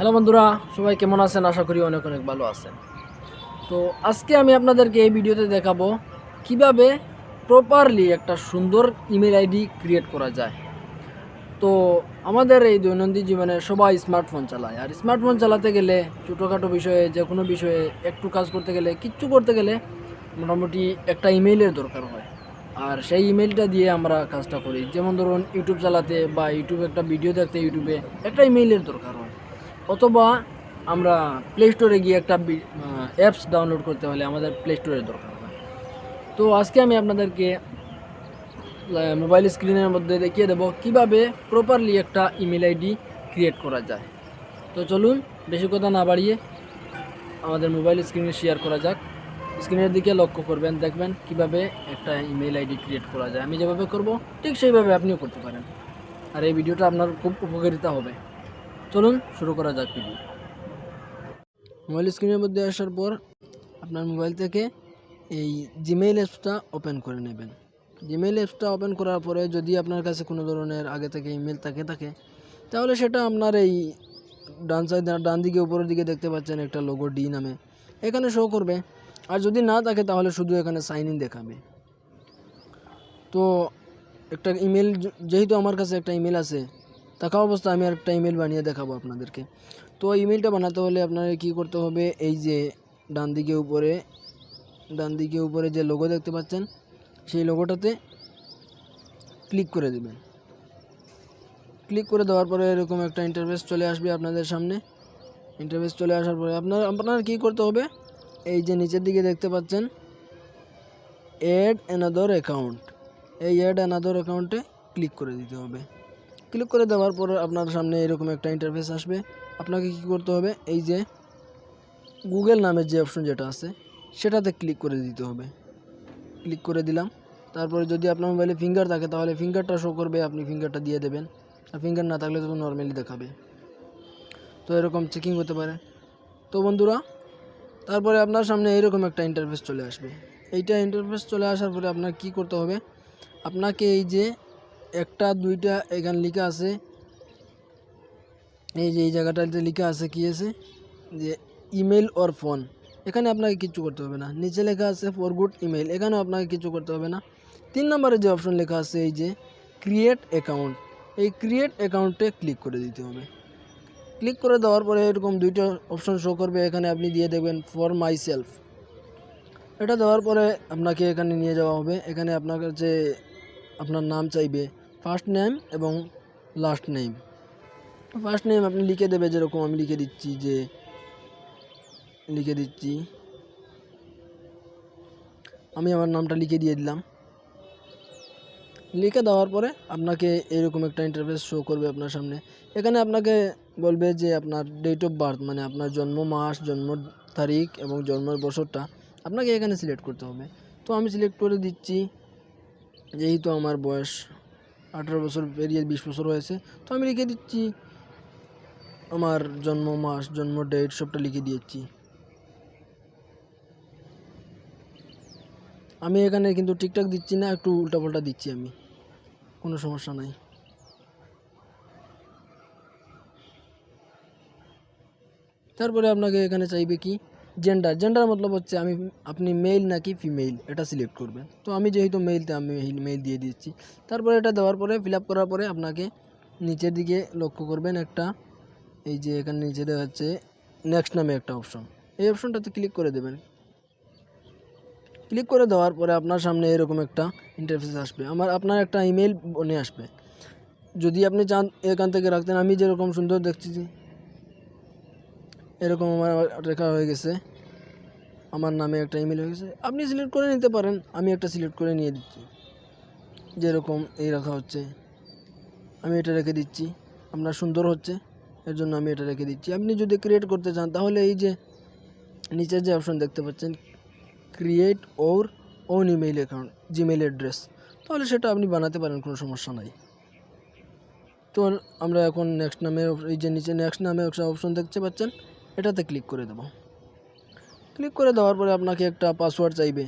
Hello বন্ধুরা, সবাই কেমন আছেন? আশা করি অনেক অনেক ভালো আছেন। তো আজকে আমি আপনাদেরকে এই ভিডিওতে দেখাবো কীভাবে প্রপারলি একটা সুন্দর ইমেল আইডি ক্রিয়েট করা যায়। তো আমাদের এই দৈনন্দিন জীবনে সবাই স্মার্টফোন চালায়, আর স্মার্টফোন চালাতে গেলে ছোটোখাটো বিষয়ে, যে কোনো বিষয়ে একটু কাজ করতে গেলে, কিচ্ছু করতে গেলে মোটামুটি একটা ইমেইলের দরকার হয়। আর সেই ইমেলটা দিয়ে আমরা কাজটা করি। যেমন ধরুন ইউটিউব চালাতে বা ইউটিউবে একটা ভিডিও দেখতে ইউটিউবে একটা ইমেইলের দরকার অথবা আমরা প্লে স্টোরে গিয়ে একটা অ্যাপস ডাউনলোড করতে হলে আমাদের প্লে স্টোরের দরকার হয়। তো আজকে আমি আপনাদেরকে মোবাইল স্ক্রিনের মধ্যে দেখিয়ে দেবো কীভাবে প্রপারলি একটা ইমেল আইডি ক্রিয়েট করা যায়। তো চলুন, বেশি কথা না বাড়িয়ে আমাদের মোবাইল স্ক্রিনে শেয়ার করা যাক। স্ক্রিনের দিকে লক্ষ্য করবেন, দেখবেন কীভাবে একটা ইমেল আইডি ক্রিয়েট করা যায়। আমি যেভাবে করব, ঠিক সেইভাবে আপনিও করতে পারেন। আর এই ভিডিওটা আপনার খুব উপকারিতা হবে। চলুন শুরু করা যাক ভিডিও মোবাইল স্ক্রিনের মধ্যে আসার পর আপনার মোবাইল থেকে এই জিমেইল অ্যাপসটা ওপেন করে নেবেন। জিমেইল অ্যাপসটা ওপেন করার পরে যদি আপনার কাছে কোনো ধরনের আগে থেকে ইমেল থাকে থাকে, তাহলে সেটা আপনার এই ডান সাইড ডান দিকে, উপরের দিকে দেখতে পাচ্ছেন একটা লোগো ডি নামে। এখানে শো করবে। আর যদি না থাকে, তাহলে শুধু এখানে সাইন ইন দেখাবে। তো একটা ইমেল যেহেতু আমার কাছে একটা ইমেল আছে থাকা অবস্থায় আমি একটা ইমেল বানিয়ে দেখাবো আপনাদেরকে। তো ইমেলটা বানাতে হলে আপনাকে কী করতে হবে, এই যে ডান দিকে উপরে, ডান দিকে উপরে যে লোগো দেখতে পাচ্ছেন, সেই লোগোটাতে ক্লিক করে দেবেন। ক্লিক করে দেওয়ার পরে এরকম একটা ইন্টারফেস চলে আসবে আপনাদের সামনে। ইন্টারফেস চলে আসার পরে আপনার আপনার কী করতে হবে, এই যে নিচের দিকে দেখতে পাচ্ছেন অ্যাড অ্যানাদর অ্যাকাউন্ট এই অ্যাড অ্যানাদর অ্যাকাউন্টে ক্লিক করে দিতে হবে। ক্লিক করে দেওয়ার পর আপনার সামনে এরকম একটা ইন্টারফেস আসবে। আপনাকে কি করতে হবে? এই যে গুগল নামের যে অপশন যেটা আছে, সেটাতে ক্লিক করে দিতে হবে। ক্লিক করে দিলাম। তারপরে যদি আপনার মোবাইলে ফিঙ্গার থাকে, তাহলে ফিঙ্গারটা শো করবে, আপনি ফিঙ্গারটা দিয়ে দেবেন। আর ফিঙ্গার না থাকলে তো নর্মালি দেখাবে। তো এরকম চেকিং হতে পারে। তো বন্ধুরা, তারপরে আপনার সামনে এরকম একটা ইন্টারফেস চলে আসবে। এইটা ইন্টারফেস চলে আসার পরে আপনার কি করতে হবে? আপনাকে এই যে একটা, দুইটা, এখানে লেখা আছে। এই যে, এই জায়গাটাতে লেখা আছে কি আছে? যে ইমেল অর ফোন। এখানে আপনাকে কিছু করতে হবে না। নিচে লেখা আছে ফর গুড ইমেল। এখানেও আপনাকে কিছু করতে হবে না। তিন নম্বরে যে অপশন লেখা আছে, এই যে ক্রিয়েট অ্যাকাউন্ট। এই ক্রিয়েট অ্যাকাউন্টে ক্লিক করে দিতে হবে। ক্লিক করে দেওয়ার পরে এরকম দুইটা অপশন শো করবে। এখানে আপনি দিয়ে দেবেন ফর মাই সেলফ এটা দেওয়ার পরে আপনাকে এখানে নিয়ে যাওয়া হবে। এখানে আপনার কাছে আপনার নাম চাইবে ফার্স্ট নেম এবং লাস্ট নেম ফার্স্ট নেম আপনি লিখে দেবে যেরকম আমি লিখে দিচ্ছি যে, লিখে দিচ্ছি। আমি আমার নামটা লিখে দিয়ে দিলাম। লিখে দেওয়ার পরে আপনাকে এরকম একটা ইন্টারফেস শো করবে আপনার সামনে। এখানে আপনাকে বলবে যে আপনার ডেট অফ বার্থ মানে আপনার জন্ম মাস, জন্ম তারিখ এবং জন্মের বছরটা আপনাকে এখানে সিলেক্ট করতে হবে। তো আমি সিলেক্ট করে দিচ্ছি, যেহেতু আমার বয়স আঠারো বছর পেরিয়ে বিশ বছর হয়েছে, তো আমি লিখে দিচ্ছি। আমার জন্ম, মাস, জন্ম ডেট সবটা লিখে দিয়েছি। আমি এখানে কিন্তু ঠিকঠাক দিচ্ছি না, একটু উল্টাপাল্টা দিচ্ছি আমি। কোনো সমস্যা নাই। তারপরে আপনাকে এখানে চাইবে কি? জেন্ডার জেন্ডার মতলব হচ্ছে আমি, আপনি মেল নাকি ফিমেল এটা সিলেক্ট করবেন। তো আমি যেহেতু মেলতে আমি মেল দিয়ে দিচ্ছি। তারপরে এটা দেওয়ার পরে ফিল করার পরে আপনাকে নিচের দিকে লক্ষ্য করবেন একটা, এই যে এখানে নিচে দেওয়া হচ্ছে নেক্সট নামে একটা অপশন এই অপশনটাতে ক্লিক করে দেবেন। ক্লিক করে দেওয়ার পরে আপনার সামনে এরকম একটা ইন্টারফেস আসবে। আমার, আপনার একটা ইমেল বনে আসবে। যদি আপনি চান এখান থেকে রাখতেন, আমি যেরকম সুন্দর দেখছি এরকম আমার রেখা হয়ে গেছে। আমার নামে একটা ইমেল হয়ে গেছে। আপনি সিলেক্ট করে নিতে পারেন। আমি একটা সিলেক্ট করে নিয়ে দিচ্ছি। যেরকম এই রাখা হচ্ছে। আমি এটা রেখে দিচ্ছি। আপনার সুন্দর হচ্ছে। এর জন্য আমি এটা রেখে দিচ্ছি। আপনি যদি ক্রিয়েট করতে চান, তাহলে এই যে নিচের যে অপশন দেখতে পাচ্ছেন create your own email account Gmail address তাহলে সেটা আপনি বানাতে পারেন, কোনো সমস্যা নাই। তো আমরা এখন নেক্সট নামে, এই যে নিচে নেক্সট নামে একটা অপশন দেখতে পাচ্ছেন। এটাতে ক্লিক করে দেব। ক্লিক করে দেওয়ার পরে আপনাকে একটা পাসওয়ার্ড চাইবে।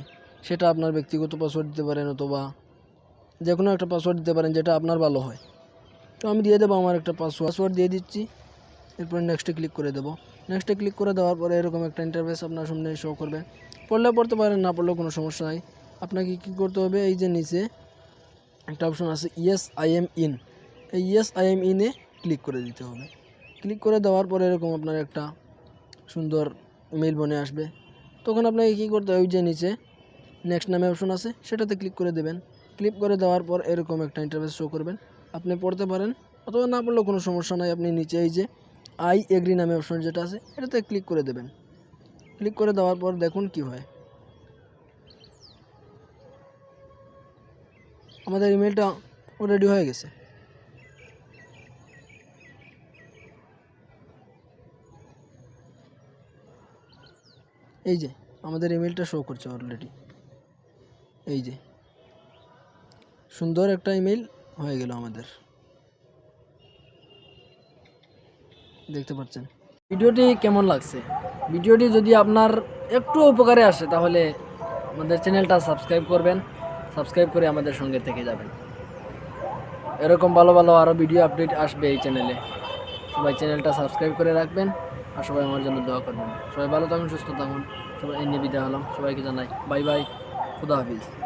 সেটা আপনার ব্যক্তিগত পাসওয়ার্ড দিতে পারেন অথবা যে কোনো একটা পাসওয়ার্ড দিতে পারেন যেটা আপনার ভালো হয়। তো আমি দিয়ে দেবো আমার একটা পাসওয়ার্ড পাসওয়ার্ড দিয়ে দিচ্ছি। এরপর নেক্সটে ক্লিক করে দেবো। নেক্সটে ক্লিক করে দেওয়ার পরে এরকম একটা ইন্টারফেস আপনার সামনে শো করবে। পড়লে পড়তে পারেন, না পড়লেও কোনো সমস্যা নাই। আপনাকে কী করতে হবে? এই যে নিচে একটা অপশন আছে ইয়েস আই এম ইন এই ইয়েস আই এম ইনে ক্লিক করে দিতে হবে। ক্লিক করে দেওয়ার পরে এরকম আপনার একটা সুন্দর ইমেল বনে আসবে। তখন আপনাকে কী করতে হবে? ওই যে নিচে নেক্সট নামে অপশন আছে, সেটাতে ক্লিক করে দেবেন। ক্লিক করে দেওয়ার পর এরকম একটা ইন্টারফেস শো করবেন। আপনি পড়তে পারেন, অথবা না পড়লেও কোনো সমস্যা নাই। আপনি নিচে এই যে আই এগ্রি নামে অপশন যেটা আছে, এটাতে ক্লিক করে দেবেন। ক্লিক করে দেওয়ার পর দেখুন কি হয়। আমাদের ইমেলটা রেডি হয়ে গেছে। এই যে, আমাদের ইমেলটা শো করছে অলরেডি এই যে, সুন্দর একটা ইমেল হয়ে গেল আমাদের। দেখতে পাচ্ছেন? ভিডিওটি কেমন লাগছে? ভিডিওটি যদি আপনার একটু উপকারে আসে, তাহলে আমাদের চ্যানেলটা সাবস্ক্রাইব করবেন। সাবস্ক্রাইব করে আমাদের সঙ্গে থেকে যাবেন। এরকম ভালো ভালো আরও ভিডিও আপডেট আসবে এই চ্যানেলে সবাই চ্যানেলটা সাবস্ক্রাইব করে রাখবেন। আর সবাই আমার জন্য দোয়া করবেন। সবাই ভালো থাকুন, সুস্থ থাকুন। সবাই এনে বিদায় হলাম সবাইকে জানাই বাই বাই। খুদা হাফিজ।